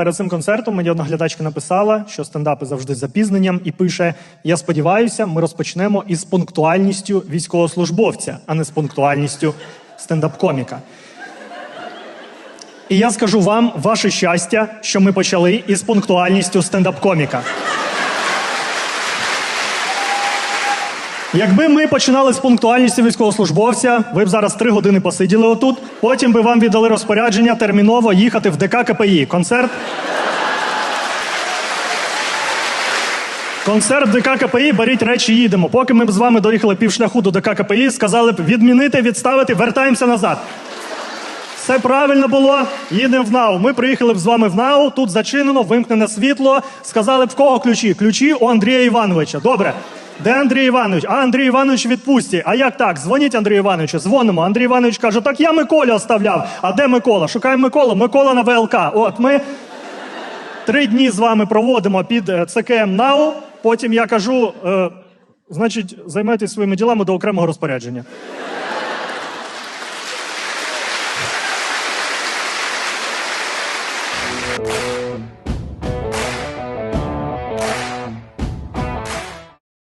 Перед цим концертом мені одна глядачка написала, що стендапи завжди з запізненням, і пише: Я сподіваюся, ми розпочнемо із пунктуальністю військовослужбовця, а не з пунктуальністю стендап-коміка. І я скажу вам ваше щастя, що ми почали із пунктуальністю стендап-коміка. Якби ми починали з пунктуальністю військовослужбовця, ви б зараз три години посиділи отут. Потім би вам віддали розпорядження терміново їхати в ДК КПІ. Концерт. Концерт ДК КПІ, беріть речі, їдемо. Поки ми б з вами доїхали півшляху до ДК КПІ, сказали б відмінити, відставити, вертаємося назад. Все правильно було. Їдемо в НАУ. Ми приїхали б з вами в НАУ. Тут зачинено, вимкнене світло. Сказали б в кого ключі? Ключі у Андрія Івановича. Добре. Де Андрій Іванович? А Андрій Іванович відпустці. А як так? Дзвоніть Андрію Івановичу. Дзвонимо. Андрій Іванович каже: так я Миколі оставляв. А де Микола? Шукаємо Миколу. Микола на ВЛК. От ми три дні з вами проводимо під е, ЦКМ НАУ. Потім я кажу: е, значить, займайтесь своїми ділами до окремого розпорядження.